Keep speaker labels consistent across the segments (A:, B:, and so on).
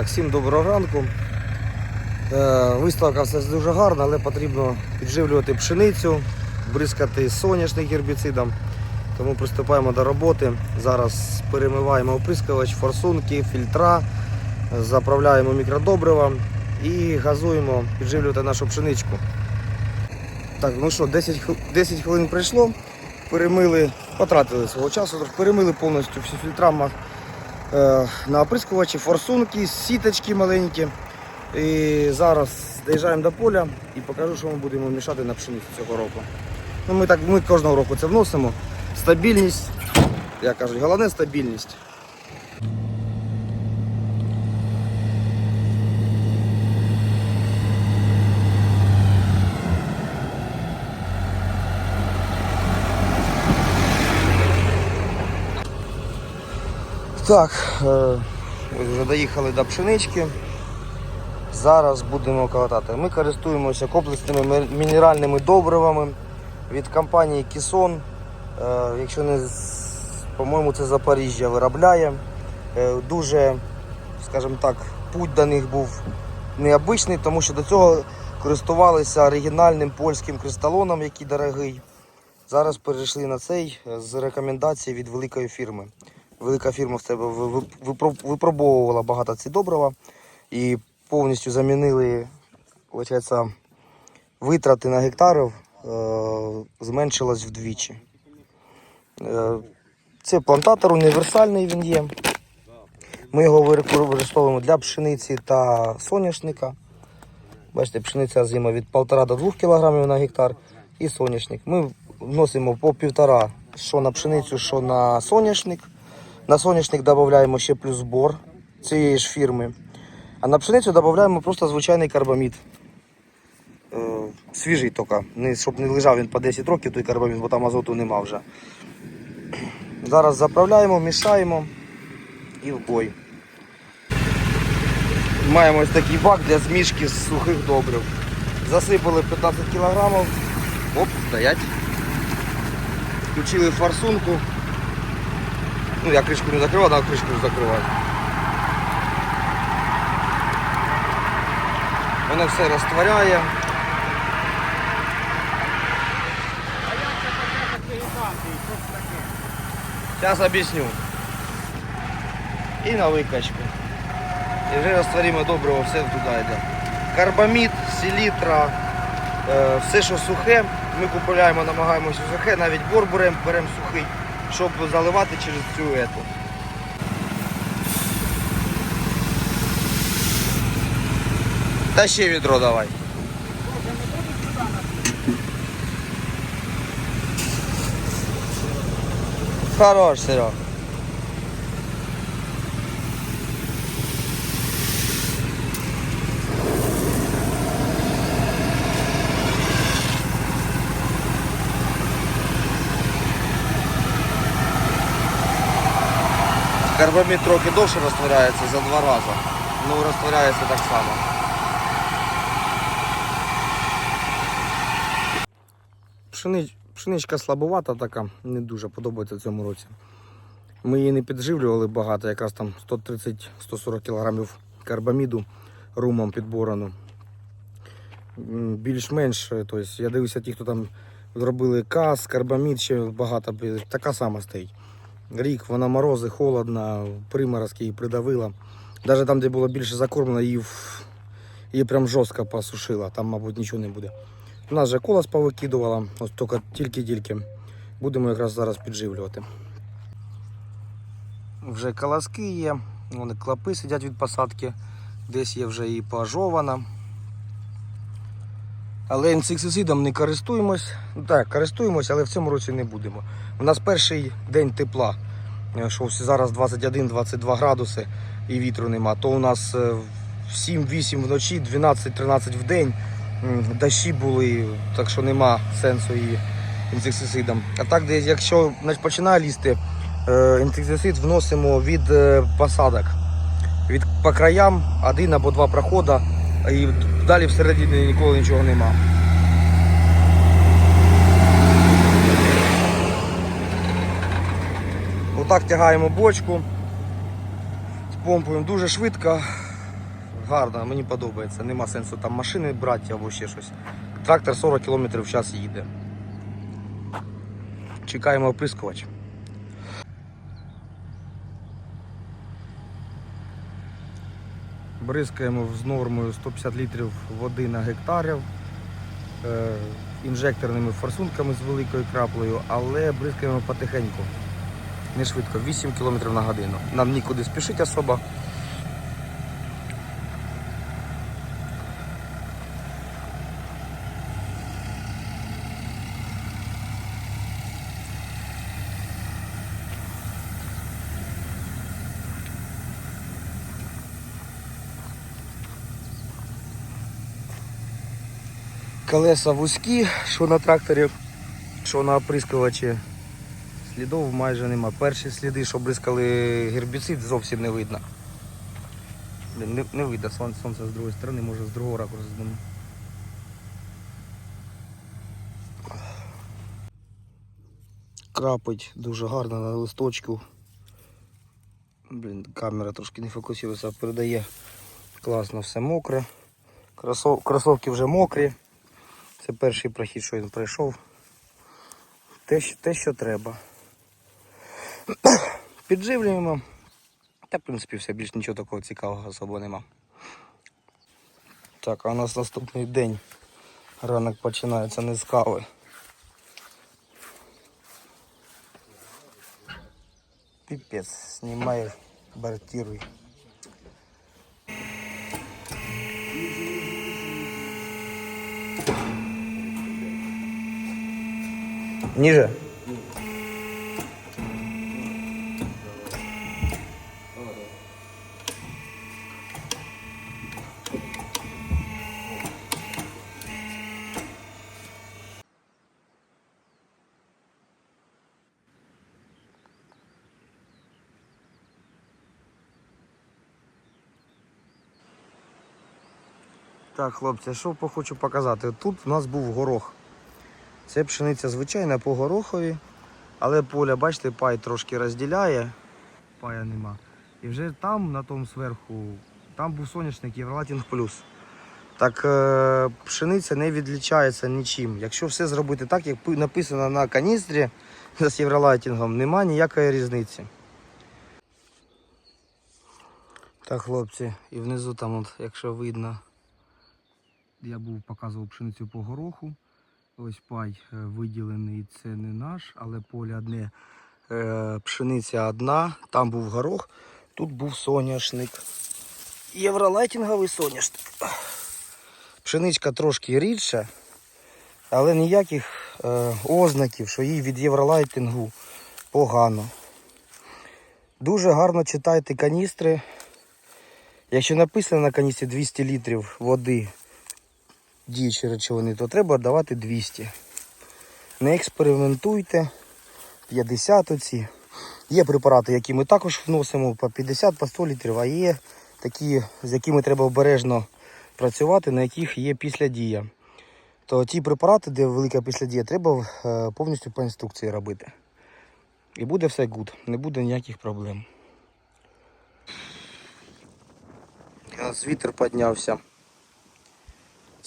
A: Так, всім доброго ранку. Е, Виставка все дуже гарна, але потрібно підживлювати пшеницю, бризкати соняшник гербіцидом. Тому приступаємо до роботи. Зараз перемиваємо оприскувач, форсунки, фільтра, заправляємо мікродобрива і газуємо підживлювати нашу пшеничку. Так, ну що, 10, 10 хвилин пройшло, перемили, потратили свого часу, перемили повністю всі фільтра на оприскувачі, форсунки, сіточки маленькі. І зараз доїжджаємо до поля і покажу, що ми будемо мішати на пшеницю цього року. Ну, ми, так, ми кожного року це вносимо. Стабільність, як кажуть, головне стабільність. Так, вже доїхали до пшенички. Зараз будемо катати. Ми користуємося комплексними мінеральними добривами від компанії Кісон. Е, Якщо не по-моєму, це Запоріжжя виробляє. Е, Дуже, скажімо так, путь до них був необичний, тому що до цього користувалися оригінальним польським кристалоном, який дорогий. Зараз перейшли на цей е, з рекомендацій від великої фірми. Велика фірма в себе ви- ви- випро- випробовувала багато ці добрива і повністю замінили виходить, витрати на гектарів е, зменшилось вдвічі. Е, це плантатор універсальний він є. Ми його використовуємо для пшениці та соняшника. Бачите, пшениця зима від 1,5 до 2 кг на гектар і соняшник. Ми вносимо по півтора що на пшеницю, що на соняшник. На соняшник додаємо ще плюс збор цієї ж фірми. А на пшеницю додаємо просто звичайний карбамід. Е, свіжий тільки, не, щоб не лежав він по 10 років той карбамід, бо там азоту нема вже. Зараз заправляємо, мішаємо і в бой. Маємо ось такий бак для змішки з сухих добрив. Засипали 15 кг. Оп, стоять. Включили форсунку. Ну, я кришку не закривав, треба кришку закривати. Воно все розтворяє. Зараз об'ясню. І на викачку. І вже розтворимо доброго, все туди йде. Карбамід, селітра, е, все, що сухе, ми купуємо, намагаємося сухе, навіть бор беремо сухий, щоб заливати через цю ету. Та ще відро давай. Хорош, Серег. Карбамід трохи довше розтворяється за два рази. Ну розтворяється так само. Пшенич, пшеничка слабовата така, не дуже подобається в цьому році. Ми її не підживлювали багато, якраз там 130-140 кг карбаміду румом підборано. Більш-менш, е, я дивився, ті, хто там зробили каз, карбамід, ще багато, така сама стоїть. Рік, вона морози, холодна, приморозки її придавила. Навіть там, де було більше закормлено, її, її прям жорстко посушила, там, мабуть, нічого не буде. У нас же колос повикидувала, ось тільки тільки-тільки. Будемо якраз зараз підживлювати. Вже колоски є, вони клапи сидять від посадки, десь є вже і пожована. Але інсектицидом не користуємось. Ну так, користуємось, але в цьому році не будемо. У нас перший день тепла, е, що зараз 21-22 градуси і вітру нема, то у нас е, 7-8 вночі, 12-13 в день. Дощі були, так що нема сенсу її інсектицидом. А так, якщо починає лізти, е, інсектицид вносимо від е, посадок. Від по краям один або два проходи, і далі всередині ніколи нічого нема. Отак тягаємо бочку, помпуємо дуже швидко, гарно, мені подобається. Нема сенсу там машини брати або ще щось. Трактор 40 км в час їде. Чекаємо оприскувач. Бризкаємо з нормою 150 літрів води на гектарів е, інжекторними форсунками з великою краплею, але бризкаємо потихеньку. Не швидко, 8 км на годину. Нам нікуди спішить особо. Колеса вузькі, що на тракторі, що на оприскувачі. Слідів майже нема. Перші сліди, що бризкали гербіцид, зовсім не видно. Не, не видно, сонце, з другої сторони, може з другого ракурсу зніму. Крапить дуже гарно на листочку. Блін, камера трошки не фокусується, передає класно все мокре. Кросов... Кросовки вже мокрі. Це перший прохід, що він пройшов. Те, те, що треба. Підживлюємо. Та, в принципі, все, більш нічого такого цікавого особо нема. Так, а у нас наступний день. Ранок починається не з кави. Пипец, снимай, бортируй. Ниже? Так, хлопці, що хочу показати. Тут у нас був горох. Це пшениця звичайна по горохові, але поля, бачите, пай трошки розділяє, пая нема. І вже там, на тому зверху, там був соняшник Євролатінг Плюс. Так е, пшениця не відлічається нічим. Якщо все зробити так, як написано на каністрі з євролайтингом, нема ніякої різниці. Так, хлопці, і внизу там, от, якщо видно, я був показував пшеницю по гороху. Ось пай е, виділений, це не наш, але поле одне, е, пшениця одна, там був горох, тут був соняшник. Євролайтинговий соняшник. Пшеничка трошки рідша, але ніяких е, ознаків, що їй від євролайтингу погано. Дуже гарно читайте каністри. Якщо написано на каністрі 200 літрів води діючі речовини, то треба давати 200. Не експериментуйте. 50 оці. Є препарати, які ми також вносимо по 50 по 100 літрів, а є такі, з якими треба обережно працювати, на яких є післядія. То ті препарати, де велика післядія, треба е, повністю по інструкції робити. І буде все гуд, не буде ніяких проблем. У нас вітер піднявся.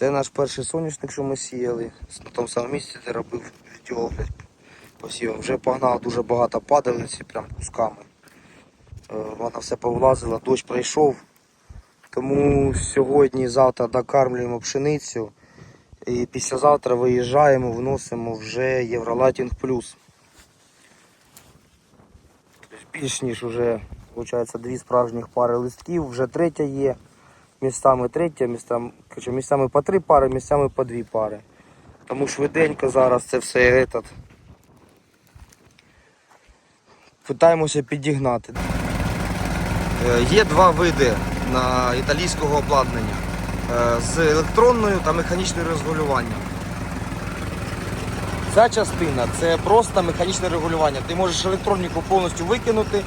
A: Це наш перший соняшник, що ми сіяли. На тому самому місці, де робив відеогляд посівом. Вже погнав дуже багато падалиці, прям кусками. Е, Вона все повлазила, дощ прийшов. Тому сьогодні, завтра докармлюємо пшеницю. І післязавтра виїжджаємо, вносимо вже Євролатінг плюс. Тобто Більш ніж вже виходить, дві справжніх пари листків, вже третя є. Містами третя, містами, коротше, містами по три пари, місцями по дві пари. Тому швиденько зараз це все этот, питаємося підігнати. Е, Є два види на італійського обладнання Е, з електронною та механічним регулюванням. Ця частина це просто механічне регулювання. Ти можеш електроніку повністю викинути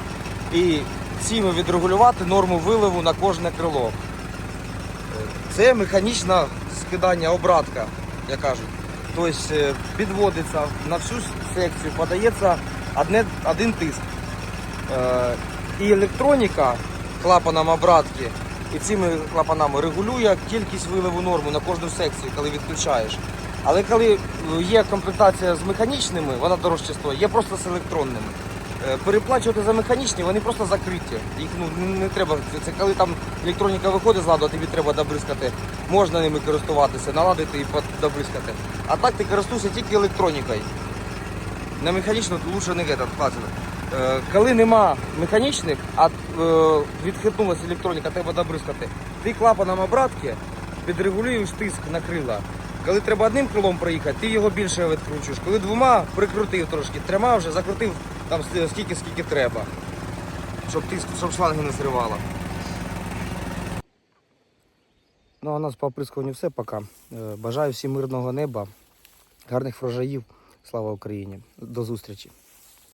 A: і цими відрегулювати норму виливу на кожне крило. Це механічне скидання обратка, як кажуть. Тобто е, підводиться на всю секцію, подається одне, один тиск. Е, І електроніка клапаном обратки і цими клапанами регулює кількість виливу норми на кожну секцію, коли відключаєш. Але коли е, є комплектація з механічними, вона дорожче стоїть, є просто з електронними. Е, Переплачувати за механічні, вони просто закриті. Їх ну, не, треба. Це, коли там електроніка виходить з ладу, а тобі треба добризкати. Можна ними користуватися, наладити і добризкати. А так ти користуєшся тільки електронікою. На механічну лучше не хватить. Е, Коли нема механічних, а е, відхитнулася електроніка, треба добризкати, ти клапаном обратки підрегулюєш тиск на крила. Коли треба одним крилом проїхати, ти його більше відкручуєш. Коли двома прикрутив трошки, трьома вже закрутив там с- скільки, скільки треба. Щоб тиск, щоб шланги не зривало. Ну а у нас по оприскуванню все поки. Е, Бажаю всім мирного неба, гарних врожаїв. Слава Україні! До зустрічі!